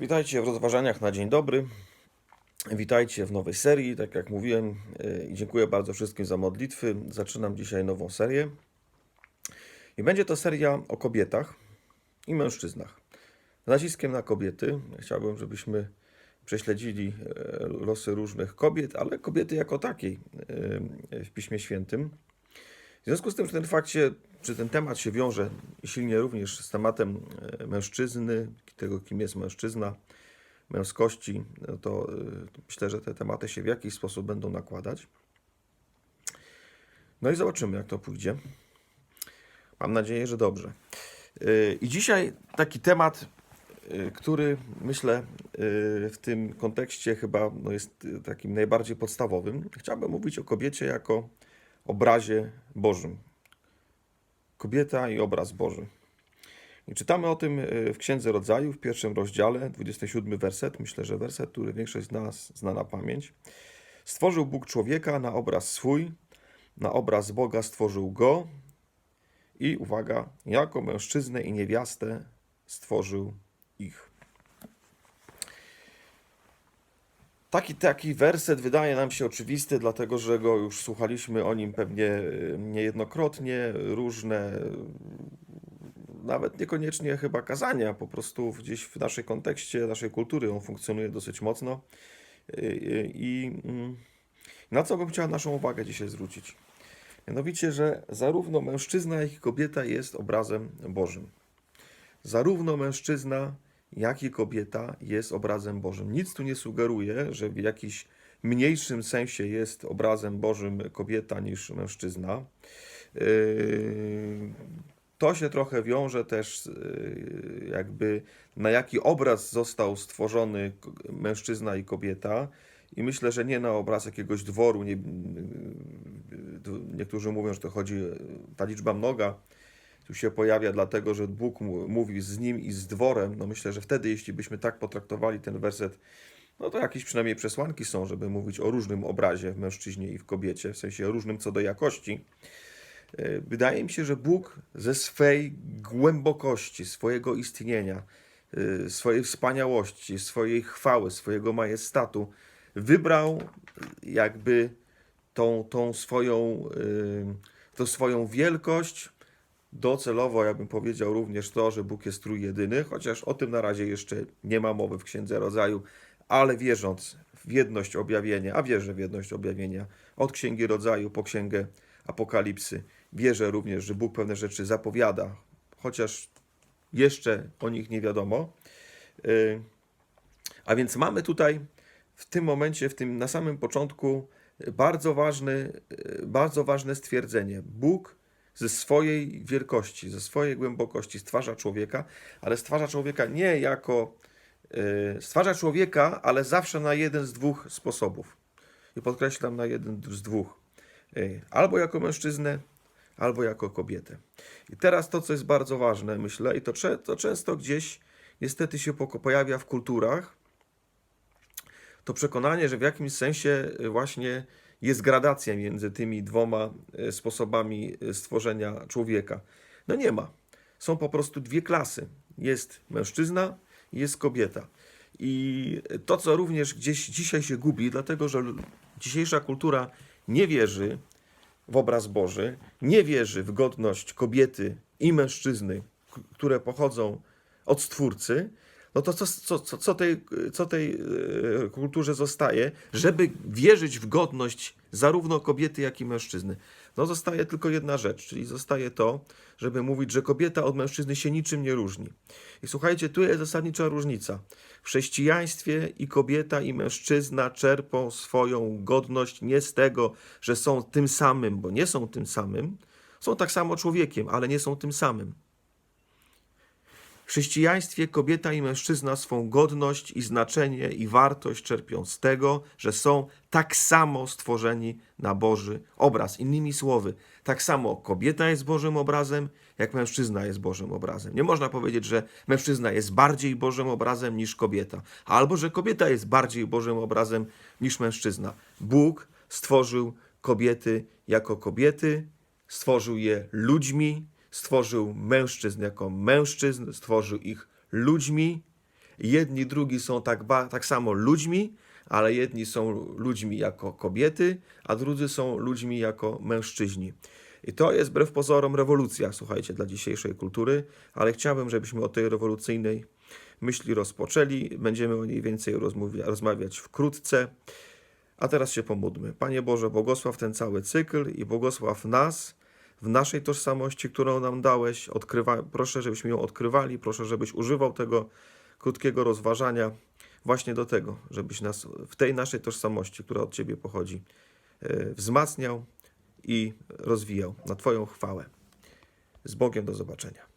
Witajcie w rozważaniach na dzień dobry. Witajcie w nowej serii. Tak jak mówiłem, yy, i dziękuję bardzo wszystkim za modlitwy. Zaczynam dzisiaj nową serię. I będzie to seria o kobietach i mężczyznach. Z naciskiem na kobiety. Chciałbym, żebyśmy prześledzili yy, losy różnych kobiet, ale kobiety jako takiej yy, w Piśmie Świętym. W związku z tym, że ten fakt się, czy ten temat się wiąże silnie również z tematem e, mężczyzny, tego kim jest mężczyzna, męskości, no to e, myślę, że te tematy się w jakiś sposób będą nakładać. No i zobaczymy, jak to pójdzie. Mam nadzieję, że dobrze. E, I dzisiaj taki temat, który myślę w tym kontekście chyba no jest takim najbardziej podstawowym. Chciałbym mówić o kobiecie jako obrazie Bożym. Kobieta i obraz Boży. I czytamy o tym e, w Księdze Rodzaju, w pierwszym rozdziale, 27 werset. Myślę, że werset, który większość z nas zna na pamięć. Stworzył Bóg człowieka na obraz swój, na obraz Boga stworzył go i uwaga, jako mężczyznę i niewiastę stworzył ich. Taki, taki werset wydaje nam się oczywisty, dlatego że go już słuchaliśmy o nim pewnie e, niejednokrotnie, różne, e, nawet niekoniecznie chyba kazania, po prostu gdzieś w naszej kontekście, naszej kultury on funkcjonuje dosyć mocno. E, I mm, na co bym chciał naszą uwagę dzisiaj zwrócić? Mianowicie, że zarówno mężczyzna, jak i kobieta jest obrazem Bożym. Zarówno mężczyzna, jak i kobieta jest obrazem Bożym. Nic tu nie sugeruje, że w jakiś mniejszym sensie jest obrazem Bożym kobieta niż mężczyzna. Yy, To się trochę wiąże też yy, jakby na jaki obraz został stworzony mężczyzna i kobieta. I myślę, że nie na obraz jakiegoś dworu. Nie, yy, niektórzy mówią, że to chodzi, ta liczba mnoga tu się pojawia dlatego, że Bóg mówi z nim i z dworem. No myślę, że wtedy, jeśli byśmy tak potraktowali ten werset, no to jakieś przynajmniej przesłanki są, żeby mówić o różnym obrazie w mężczyźnie i w kobiecie, w sensie różnym co do jakości. E, Wydaje mi się, że Bóg ze swej głębokości, swojego istnienia, e, swojej wspaniałości, swojej chwały, swojego majestatu wybrał jakby tą, tą swoją, e, tą swoją wielkość, docelowo, ja bym powiedział również to, że Bóg jest trójjedyny, chociaż o tym na razie jeszcze nie ma mowy w Księdze Rodzaju, ale wierząc w jedność objawienia, a wierzę w jedność objawienia, od Księgi Rodzaju po Księgę Apokalipsy, wierzę również, że Bóg pewne rzeczy zapowiada, chociaż jeszcze o nich nie wiadomo. Yy, A więc mamy tutaj w tym momencie, w tym na samym początku bardzo ważny, bardzo ważne stwierdzenie. Bóg ze swojej wielkości, ze swojej głębokości stwarza człowieka, ale stwarza człowieka nie jako y, stwarza człowieka, ale zawsze na jeden z dwóch sposobów. I podkreślam na jeden z dwóch. Y, Albo jako mężczyznę, albo jako kobietę. I teraz to, co jest bardzo ważne, myślę, i to, to często gdzieś niestety się pojawia w kulturach, to przekonanie, że w jakimś sensie y, właśnie jest gradacja między tymi dwoma y, sposobami y, stworzenia człowieka. No nie ma. Są po prostu dwie klasy. Jest mężczyzna jest kobieta. I to, co również gdzieś dzisiaj się gubi, dlatego że dzisiejsza kultura nie wierzy w obraz Boży, nie wierzy w godność kobiety i mężczyzny, które pochodzą od Stwórcy, no to co, co, co, co, tej, co tej e, kulturze zostaje, żeby wierzyć w godność zarówno kobiety, jak i mężczyzny? No zostaje tylko jedna rzecz, czyli zostaje to, żeby mówić, że kobieta od mężczyzny się niczym nie różni. I słuchajcie, tu jest zasadnicza różnica. W chrześcijaństwie i kobieta, i mężczyzna czerpą swoją godność nie z tego, że są tym samym, bo nie są tym samym. Są tak samo człowiekiem, ale nie są tym samym. Chrześcijaństwie kobieta i mężczyzna swą godność i znaczenie i wartość czerpią z tego, że są tak samo stworzeni na Boży obraz. Innymi słowy, tak samo kobieta jest Bożym obrazem, jak mężczyzna jest Bożym obrazem. Nie można powiedzieć, że mężczyzna jest bardziej Bożym obrazem niż kobieta, albo że kobieta jest bardziej Bożym obrazem niż mężczyzna. Bóg stworzył kobiety jako kobiety, stworzył je ludźmi, stworzył mężczyzn jako mężczyzn, stworzył ich ludźmi jedni, drugi są tak, ba, tak samo ludźmi, ale jedni są ludźmi jako kobiety, a drudzy są ludźmi jako mężczyźni. I to jest wbrew pozorom rewolucja, słuchajcie, dla dzisiejszej kultury, ale chciałbym, żebyśmy o tej rewolucyjnej myśli rozpoczęli. Będziemy o niej więcej rozmawiać wkrótce. A teraz się pomódlmy. Panie Boże, błogosław ten cały cykl i błogosław nas w naszej tożsamości, którą nam dałeś. Odkrywa... Proszę, żebyśmy ją odkrywali. Proszę, żebyś używał tego krótkiego rozważania właśnie do tego, żebyś nas w tej naszej tożsamości, która od Ciebie pochodzi, e, wzmacniał i rozwijał na Twoją chwałę. Z Bogiem do zobaczenia.